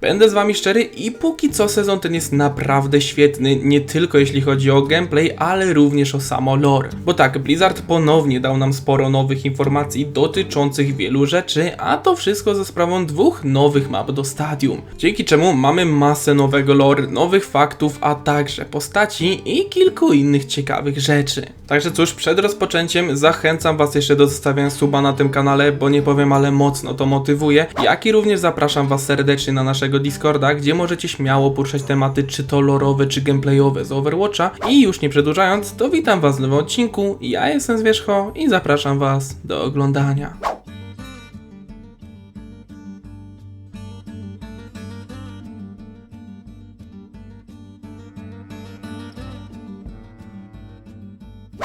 Będę z wami szczery i póki co sezon ten jest naprawdę świetny, nie tylko jeśli chodzi o gameplay, ale również o samo lore. Bo tak, Blizzard ponownie dał nam sporo nowych informacji dotyczących wielu rzeczy, a to wszystko ze sprawą dwóch nowych map do Stadium. Dzięki czemu mamy masę nowego lore, nowych faktów, a także postaci i kilku innych ciekawych rzeczy. Także cóż, przed rozpoczęciem zachęcam was jeszcze do zostawienia suba na tym kanale, bo nie powiem, ale mocno to motywuje, jak i również zapraszam was serdecznie na naszego Discorda, gdzie możecie śmiało poruszać tematy czy to lorowe, czy gameplayowe z Overwatcha. I już nie przedłużając, to witam was w nowym odcinku, ja jestem Zwierzcho i zapraszam was do oglądania.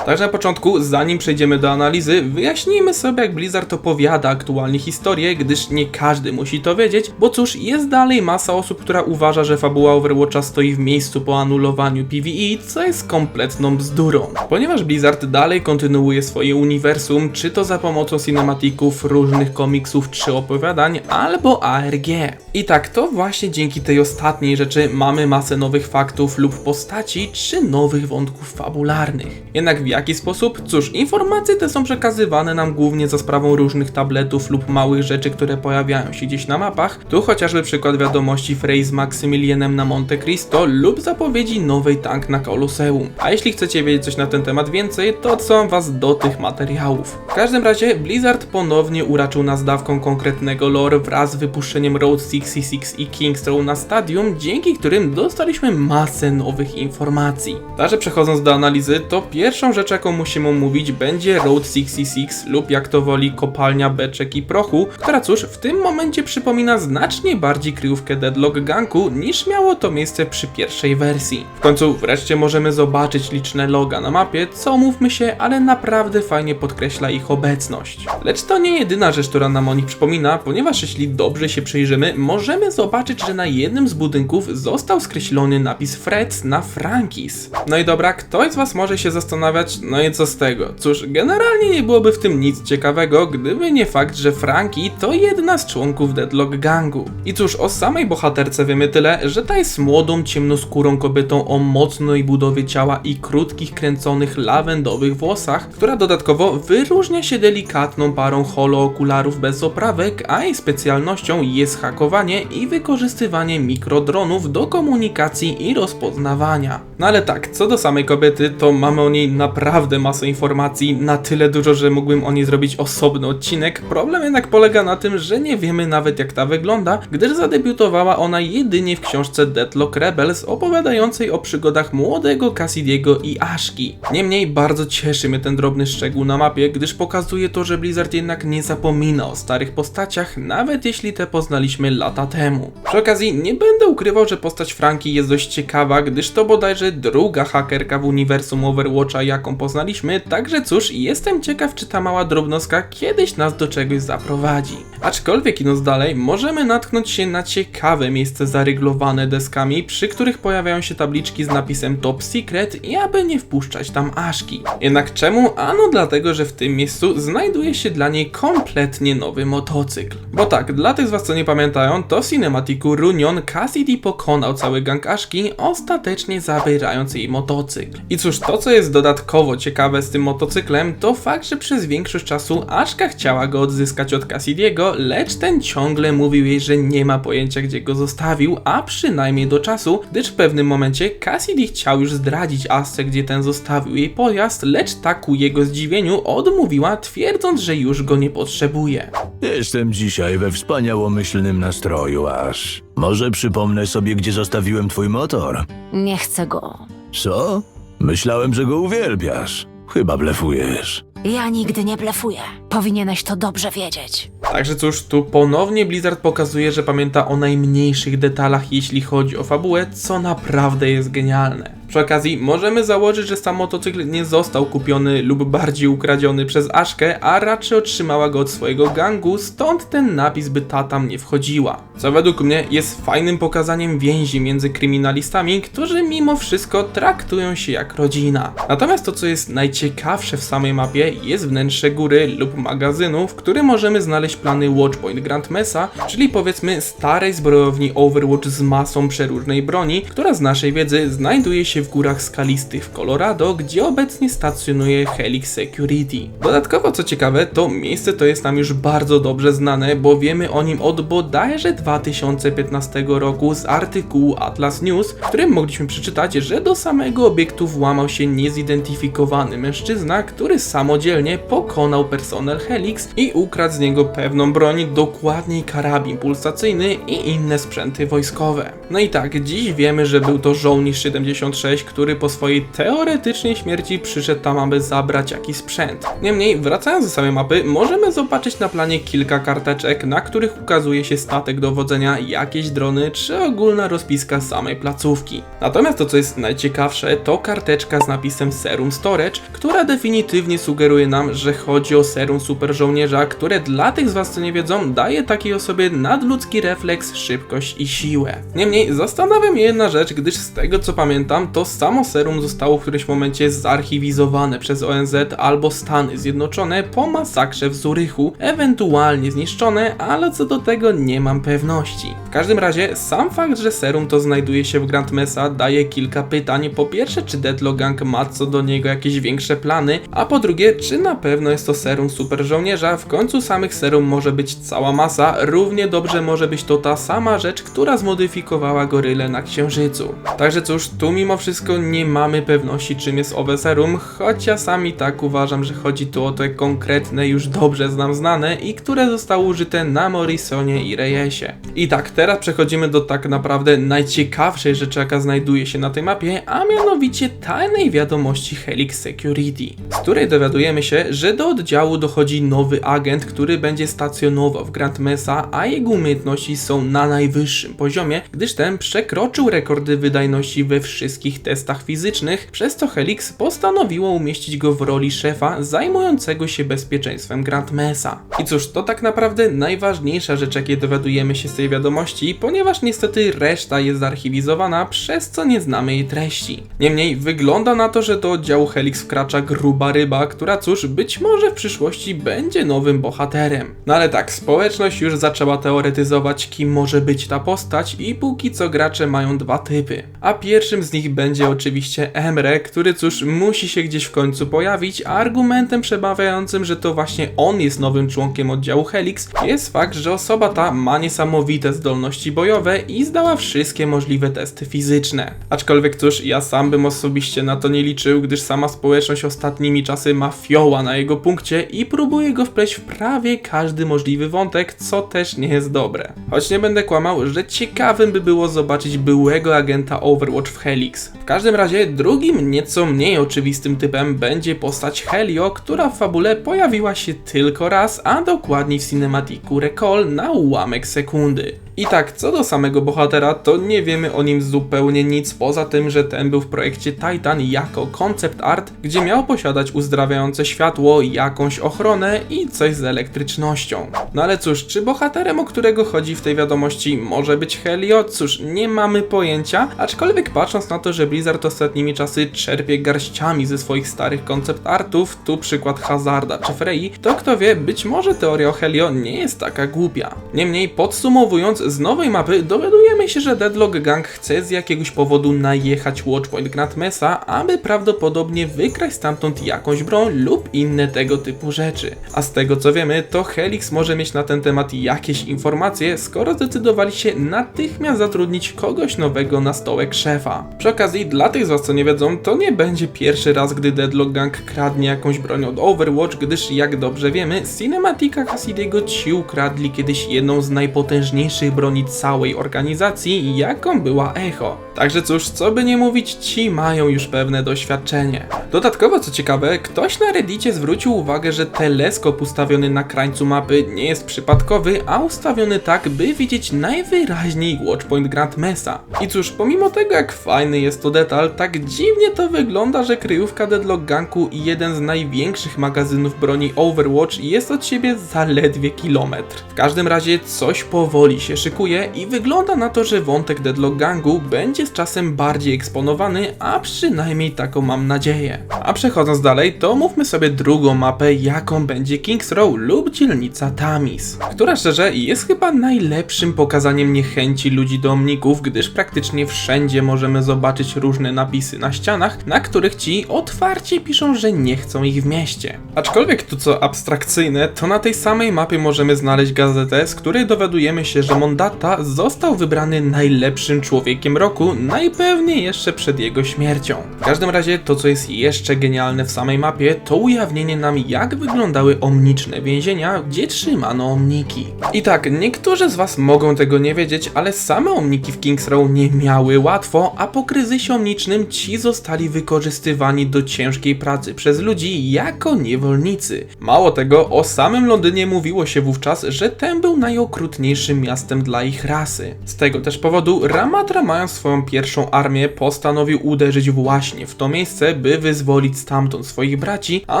Także na początku, zanim przejdziemy do analizy, wyjaśnijmy sobie, jak Blizzard opowiada aktualnie historię, gdyż nie każdy musi to wiedzieć, bo cóż, jest dalej masa osób, która uważa, że fabuła Overwatcha stoi w miejscu po anulowaniu PvE, co jest kompletną bzdurą. Ponieważ Blizzard dalej kontynuuje swoje uniwersum, czy to za pomocą cinematików, różnych komiksów czy opowiadań, albo ARG. I tak, to właśnie dzięki tej ostatniej rzeczy mamy masę nowych faktów lub postaci, czy nowych wątków fabularnych. Jednak jaki sposób? Cóż, informacje te są przekazywane nam głównie za sprawą różnych tabletów lub małych rzeczy, które pojawiają się gdzieś na mapach. Tu chociażby przykład wiadomości Frey z Maksymilianem na Monte Cristo lub zapowiedzi nowej tank na Koloseum. A jeśli chcecie wiedzieć coś na ten temat więcej, to odsyłam was do tych materiałów. W każdym razie Blizzard ponownie uraczył nas dawką konkretnego lore wraz z wypuszczeniem Road 66 i King's Row na stadium, dzięki którym dostaliśmy masę nowych informacji. Także przechodząc do analizy, to pierwszą rzecz, jaką musimy omówić, będzie Road 66 lub jak to woli kopalnia beczek i prochu, która cóż, w tym momencie przypomina znacznie bardziej kryjówkę Deadlock Ganku niż miało to miejsce przy pierwszej wersji. W końcu wreszcie możemy zobaczyć liczne loga na mapie, co mówmy się, ale naprawdę fajnie podkreśla ich obecność. Lecz to nie jedyna rzecz, która nam o nich przypomina, ponieważ jeśli dobrze się przyjrzymy, możemy zobaczyć, że na jednym z budynków został skreślony napis Freds na Frankis. No i dobra, ktoś z was może się zastanawiać, no i co z tego? Cóż, generalnie nie byłoby w tym nic ciekawego, gdyby nie fakt, że Franki to jedna z członków Deadlock Gangu. I cóż, o samej bohaterce wiemy tyle, że ta jest młodą, ciemnoskórą kobietą o mocnej budowie ciała i krótkich, kręconych, lawendowych włosach, która dodatkowo wyróżnia się delikatną parą holookularów bez oprawek, a jej specjalnością jest hakowanie i wykorzystywanie mikrodronów do komunikacji i rozpoznawania. No ale tak, co do samej kobiety, to mamy o niej naprawdę masę informacji, na tyle dużo, że mógłbym o niej zrobić osobny odcinek. Problem jednak polega na tym, że nie wiemy nawet jak ta wygląda, gdyż zadebiutowała ona jedynie w książce Deadlock Rebels opowiadającej o przygodach młodego Cassidiego i Ashki. Niemniej bardzo cieszy mnie ten drobny szczegół na mapie, gdyż pokazuje to, że Blizzard jednak nie zapomina o starych postaciach, nawet jeśli te poznaliśmy lata temu. Przy okazji nie będę ukrywał, że postać Franki jest dość ciekawa, gdyż to bodajże druga hakerka w uniwersum Overwatcha, jaką poznaliśmy, także cóż, jestem ciekaw, czy ta mała drobnostka kiedyś nas do czegoś zaprowadzi. Aczkolwiek idąc dalej, możemy natknąć się na ciekawe miejsce zaryglowane deskami, przy których pojawiają się tabliczki z napisem Top Secret i aby nie wpuszczać tam Ashki. Jednak czemu? Ano dlatego, że w tym miejscu znajduje się dla niej kompletnie nowy motocykl. Bo tak, dla tych z was co nie pamiętają, to w cinematiku Runion Cassidy pokonał cały gang Ashki, ostatecznie zabierając jej motocykl. I cóż, to co jest dodatkowo ciekawe z tym motocyklem, to fakt, że przez większość czasu Ashka chciała go odzyskać od Cassidiego, lecz ten ciągle mówił jej, że nie ma pojęcia gdzie go zostawił, a przynajmniej do czasu, gdyż w pewnym momencie Cassidy chciał już zdradzić Asce, gdzie ten zostawił jej pojazd, lecz ta ku jego zdziwieniu odmówiła, twierdząc, że już go nie potrzebuje. Jestem dzisiaj we wspaniałomyślnym nastroju, aż. Może przypomnę sobie, gdzie zostawiłem twój motor. Nie chcę go. Co? Myślałem, że go uwielbiasz. Chyba blefujesz. Ja nigdy nie blefuję. Powinieneś to dobrze wiedzieć. Także cóż, tu ponownie Blizzard pokazuje, że pamięta o najmniejszych detalach, jeśli chodzi o fabułę, co naprawdę jest genialne. Przy okazji możemy założyć, że sam motocykl nie został kupiony lub bardziej ukradziony przez Aszkę, a raczej otrzymała go od swojego gangu, stąd ten napis by ta tam nie wchodziła. Co według mnie jest fajnym pokazaniem więzi między kryminalistami, którzy mimo wszystko traktują się jak rodzina. Natomiast to, co jest najciekawsze w samej mapie, jest wnętrze góry lub magazynu, w którym możemy znaleźć plany Watchpoint Grand Mesa, czyli powiedzmy starej zbrojowni Overwatch z masą przeróżnej broni, która z naszej wiedzy znajduje się w górach skalistych w Colorado, gdzie obecnie stacjonuje Helix Security. Dodatkowo, co ciekawe, to miejsce to jest nam już bardzo dobrze znane, bo wiemy o nim od bodajże 2015 roku z artykułu Atlas News, w którym mogliśmy przeczytać, że do samego obiektu włamał się niezidentyfikowany mężczyzna, który samodzielnie pokonał personel Helix i ukradł z niego pewną broń, dokładniej karabin pulsacyjny i inne sprzęty wojskowe. No i tak, dziś wiemy, że był to żołnierz 76, który po swojej teoretycznej śmierci przyszedł tam, aby zabrać jakiś sprzęt. Niemniej, wracając do samej mapy, możemy zobaczyć na planie kilka karteczek, na których ukazuje się statek dowodzenia, jakieś drony, czy ogólna rozpiska samej placówki. Natomiast to, co jest najciekawsze, to karteczka z napisem Serum Storage, która definitywnie sugeruje nam, że chodzi o serum super żołnierza, które dla tych z was, co nie wiedzą, daje takiej osobie nadludzki refleks, szybkość i siłę. Niemniej, zastanawia mnie jedna rzecz, gdyż z tego co pamiętam, to samo serum zostało w którymś momencie zarchiwizowane przez ONZ albo Stany Zjednoczone po masakrze w Zurychu, ewentualnie zniszczone, ale co do tego nie mam pewności. W każdym razie, sam fakt, że serum to znajduje się w Grand Mesa daje kilka pytań. Po pierwsze, czy Deadlock Gang ma co do niego jakieś większe plany, a po drugie, czy na pewno jest to serum super żołnierza, w końcu samych serum może być cała masa, równie dobrze może być to ta sama rzecz, która zmodyfikowała gorylę na Księżycu. Także cóż, tu mimo wszystko nie mamy pewności czym jest owe serum, choć ja tak uważam, że chodzi tu o te konkretne, już dobrze znam znane i które zostały użyte na Morrisonie i Reyesie. I tak, teraz przechodzimy do tak naprawdę najciekawszej rzeczy, jaka znajduje się na tej mapie, a mianowicie tajnej wiadomości Helix Security, z której dowiadujemy się, że do oddziału dochodzi nowy agent, który będzie stacjonował w Grand Mesa, a jego umiejętności są na najwyższym poziomie, gdyż ten przekroczył rekordy wydajności we wszystkich testach fizycznych, przez co Helix postanowiło umieścić go w roli szefa zajmującego się bezpieczeństwem Grand Mesa. I cóż, to tak naprawdę najważniejsza rzecz, jakiej dowiadujemy się z tej wiadomości, ponieważ niestety reszta jest zarchiwizowana, przez co nie znamy jej treści. Niemniej wygląda na to, że do oddziału Helix wkracza gruba ryba, która cóż, być może w przyszłości będzie nowym bohaterem. No ale tak, społeczność już zaczęła teoretyzować, kim może być ta postać i póki co gracze mają dwa typy. A pierwszym z nich będzie oczywiście Emre, który cóż, musi się gdzieś w końcu pojawić, a argumentem przemawiającym, że to właśnie on jest nowym członkiem oddziału Helix, jest fakt, że osoba ta ma niesamowite zdolności bojowe i zdała wszystkie możliwe testy fizyczne. Aczkolwiek cóż, ja sam bym osobiście na to nie liczył, gdyż sama społeczność ostatnimi czasy ma fioła na jego punkcie i próbuje go wpleść w prawie każdy możliwy wątek, co też nie jest dobre. Choć nie będę kłamał, że ciekawym by było zobaczyć byłego agenta Overwatch w Helix. W każdym razie drugim, nieco mniej oczywistym typem będzie postać Helio, która w fabule pojawiła się tylko raz, a dokładniej w cinematiku Recall na ułamek sekundy. I tak, co do samego bohatera, to nie wiemy o nim zupełnie nic, poza tym, że ten był w projekcie Titan jako concept art, gdzie miał posiadać uzdrawiające światło, jakąś ochronę i coś z elektrycznością. No ale cóż, czy bohaterem, o którego chodzi w tej wiadomości, może być Helio? Cóż, nie mamy pojęcia, aczkolwiek patrząc na to, że Blizzard ostatnimi czasy czerpie garściami ze swoich starych concept artów, tu przykład Hazarda czy Frey, to kto wie, być może teoria o Helio nie jest taka głupia. Niemniej, podsumowując, z nowej mapy dowiadujemy się, że Deadlock Gang chce z jakiegoś powodu najechać Watchpoint Grand Mesa, aby prawdopodobnie wykraść stamtąd jakąś broń lub inne tego typu rzeczy. A z tego co wiemy, to Helix może mieć na ten temat jakieś informacje, skoro zdecydowali się natychmiast zatrudnić kogoś nowego na stołek szefa. Przy okazji, dla tych z was co nie wiedzą, to nie będzie pierwszy raz, gdy Deadlock Gang kradnie jakąś broń od Overwatch, gdyż jak dobrze wiemy, Cinematica Cassidy'ego ci ukradli kiedyś jedną z najpotężniejszych najlepszych broni całej organizacji, jaką była Echo. Także cóż, co by nie mówić, ci mają już pewne doświadczenie. Dodatkowo, co ciekawe, ktoś na reddicie zwrócił uwagę, że teleskop ustawiony na krańcu mapy nie jest przypadkowy, a ustawiony tak, by widzieć najwyraźniej Watchpoint Grand Mesa. I cóż, pomimo tego jak fajny jest to detal, tak dziwnie to wygląda, że kryjówka Deadlock Ganku i jeden z największych magazynów broni Overwatch jest od siebie zaledwie kilometr. W każdym razie coś powoli się szykuje i wygląda na to, że wątek Deadlock Gangu będzie z czasem bardziej eksponowany, a przynajmniej taką mam nadzieję. A przechodząc dalej, to mówmy sobie drugą mapę, jaką będzie Kings Row lub dzielnica Tamis, która szczerze jest chyba najlepszym pokazaniem niechęci ludzi do omników, gdyż praktycznie wszędzie możemy zobaczyć różne napisy na ścianach, na których ci otwarcie piszą, że nie chcą ich w mieście. Aczkolwiek tu co abstrakcyjne, to na tej samej mapie możemy znaleźć gazetę, z której dowiadujemy się, że Mondata został wybrany najlepszym człowiekiem roku, najpewniej jeszcze przed jego śmiercią. W każdym razie to, co jest jeszcze genialne w samej mapie, to ujawnienie nam, jak wyglądały omniczne więzienia, gdzie trzymano omniki. I tak, niektórzy z Was mogą tego nie wiedzieć, ale same omniki w Kings Row nie miały łatwo, a po kryzysie omnicznym ci zostali wykorzystywani do ciężkiej pracy przez ludzi jako niewolnicy. Mało tego, o samym Londynie mówiło się wówczas, że ten był najokrutniejszym miastem dla ich rasy. Z tego też powodu Ramatra mając swoją pierwszą armię postanowił uderzyć właśnie w to miejsce, by wyzwolić stamtąd swoich braci, a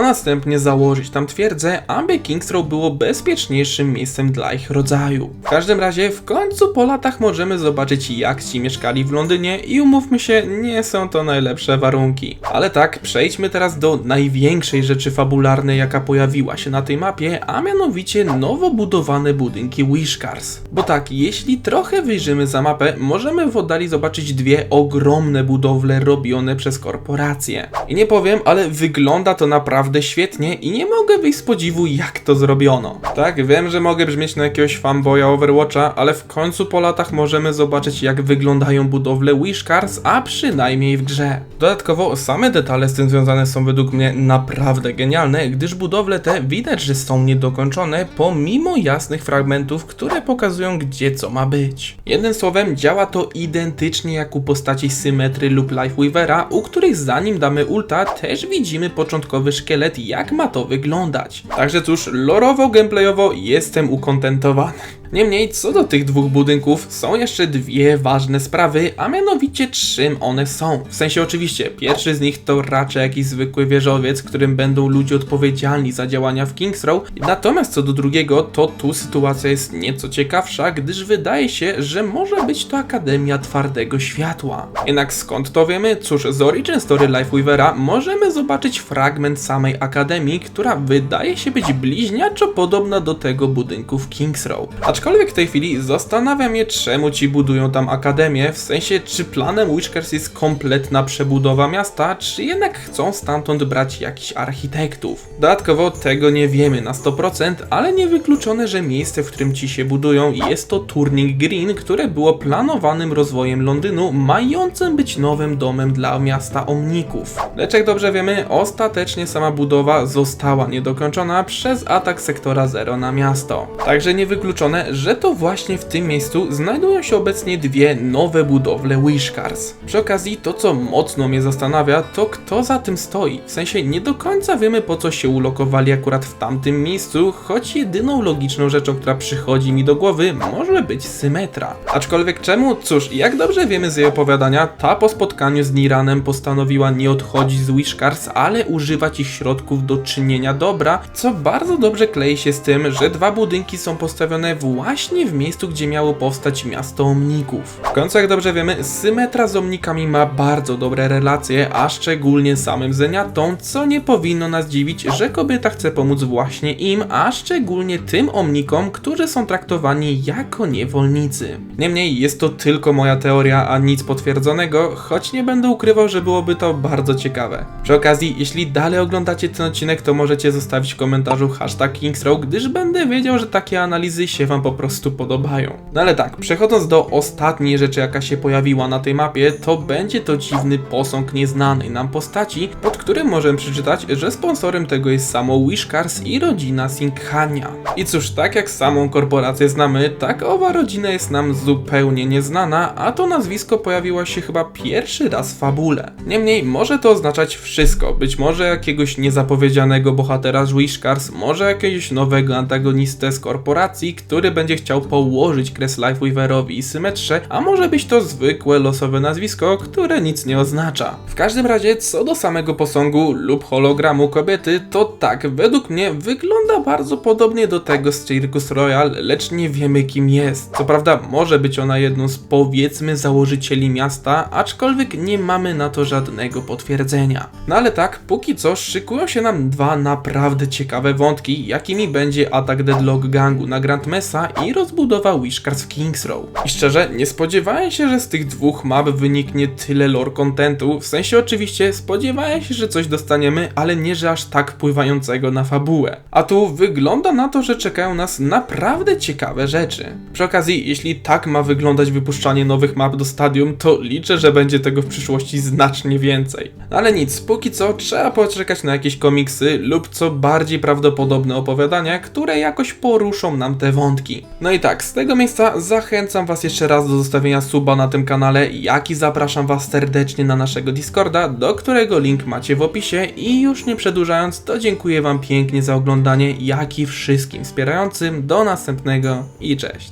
następnie założyć tam twierdzę, aby Kings Row było bezpieczniejszym miejscem dla ich rodzaju. W każdym razie w końcu po latach możemy zobaczyć jak ci mieszkali w Londynie i umówmy się, nie są to najlepsze warunki. Ale tak, przejdźmy teraz do największej rzeczy fabularnej jaka pojawiła się na tej mapie, a mianowicie nowo budowane budynki Wishcars. Bo tak, jeśli trochę wyjrzymy za mapę, możemy w oddali zobaczyć dwie ogromne budowle robione przez korporacje. I nie powiem, ale wygląda to naprawdę świetnie i nie mogę wyjść z podziwu jak to zrobiono. Tak, wiem, że mogę brzmieć na jakiegoś fanboya Overwatcha, ale w końcu po latach możemy zobaczyć jak wyglądają budowle Wishcars, a przynajmniej w grze. Dodatkowo same detale z tym związane są według mnie naprawdę genialne, gdyż budowle te widać, że są niedokończone pomimo jasnych fragmentów, które pokazują gdzie co ma być. Jednym słowem działa to identycznie jak u postaci Symmetry lub Lifeweavera, u których zanim damy ulta też widzimy początkowy szkielet jak ma to wyglądać. Także cóż, lorowo, gameplayowo jestem ukontentowany. Niemniej, co do tych dwóch budynków, są jeszcze dwie ważne sprawy, a mianowicie czym one są. W sensie oczywiście, pierwszy z nich to raczej jakiś zwykły wieżowiec, którym będą ludzie odpowiedzialni za działania w Kings Row, natomiast co do drugiego, to tu sytuacja jest nieco ciekawsza, gdyż wydaje się, że może być to Akademia Twardego Światła. Jednak skąd to wiemy? Cóż, z Origin Story Lifeweavera możemy zobaczyć fragment samej Akademii, która wydaje się być bliźniaczo podobna do tego budynku w Kings Row. Aczkolwiek w tej chwili zastanawia mnie, czemu ci budują tam akademię, w sensie czy planem Witchcars jest kompletna przebudowa miasta, czy jednak chcą stamtąd brać jakichś architektów. Dodatkowo tego nie wiemy na 100%, ale niewykluczone, że miejsce, w którym ci się budują jest to Turning Green, które było planowanym rozwojem Londynu, mającym być nowym domem dla miasta Omników. Lecz jak dobrze wiemy, ostatecznie sama budowa została niedokończona przez atak sektora Zero na miasto. Także niewykluczone, że to właśnie w tym miejscu znajdują się obecnie dwie nowe budowle Wishcars. Przy okazji to co mocno mnie zastanawia to kto za tym stoi. W sensie nie do końca wiemy po co się ulokowali akurat w tamtym miejscu, choć jedyną logiczną rzeczą, która przychodzi mi do głowy może być Symetra. Aczkolwiek czemu? Cóż, jak dobrze wiemy z jej opowiadania, ta po spotkaniu z Niranem postanowiła nie odchodzić z Wishcars, ale używać ich środków do czynienia dobra, co bardzo dobrze klei się z tym, że dwa budynki są postawione właśnie w miejscu, gdzie miało powstać miasto Omników. W końcu, jak dobrze wiemy, Symetra z Omnikami ma bardzo dobre relacje, a szczególnie samym Zeniatom, co nie powinno nas dziwić, że kobieta chce pomóc właśnie im, a szczególnie tym Omnikom, którzy są traktowani jako niewolnicy. Niemniej jest to tylko moja teoria, a nic potwierdzonego, choć nie będę ukrywał, że byłoby to bardzo ciekawe. Przy okazji, jeśli dalej oglądacie ten odcinek, to możecie zostawić w komentarzu hashtag Kingsrow, gdyż będę wiedział, że takie analizy się wam po po prostu podobają. No ale tak, przechodząc do ostatniej rzeczy, jaka się pojawiła na tej mapie, to będzie to dziwny posąg nieznanej nam postaci, pod którym możemy przeczytać, że sponsorem tego jest samo Wishcars i rodzina Singhania. I cóż, tak jak samą korporację znamy, tak owa rodzina jest nam zupełnie nieznana, a to nazwisko pojawiło się chyba pierwszy raz w fabule. Niemniej może to oznaczać wszystko, być może jakiegoś niezapowiedzianego bohatera z Wishcars, może jakiegoś nowego antagonistę z korporacji, który będzie chciał położyć kres Lifeweaverowi i Symetrze, a może być to zwykłe losowe nazwisko, które nic nie oznacza. W każdym razie, co do samego posągu lub hologramu kobiety, to tak, według mnie wygląda bardzo podobnie do tego z Circus Royal, lecz nie wiemy kim jest. Co prawda, może być ona jedną z powiedzmy założycieli miasta, aczkolwiek nie mamy na to żadnego potwierdzenia. No ale tak, póki co szykują się nam dwa naprawdę ciekawe wątki, jakimi będzie atak Deadlock Gangu na Grand Mesa i rozbudowa Wishcars w Kings Row. I szczerze, nie spodziewałem się, że z tych dwóch map wyniknie tyle lore contentu, w sensie oczywiście spodziewałem się, że coś dostaniemy, ale nie, że aż tak wpływającego na fabułę. A tu wygląda na to, że czekają nas naprawdę ciekawe rzeczy. Przy okazji, jeśli tak ma wyglądać wypuszczanie nowych map do stadium, to liczę, że będzie tego w przyszłości znacznie więcej. No ale nic, póki co trzeba poczekać na jakieś komiksy lub co bardziej prawdopodobne opowiadania, które jakoś poruszą nam te wątki. No i tak, z tego miejsca zachęcam Was jeszcze raz do zostawienia suba na tym kanale, jak i zapraszam Was serdecznie na naszego Discorda, do którego link macie w opisie i już nie przedłużając, to dziękuję Wam pięknie za oglądanie, jak i wszystkim wspierającym. Do następnego i cześć.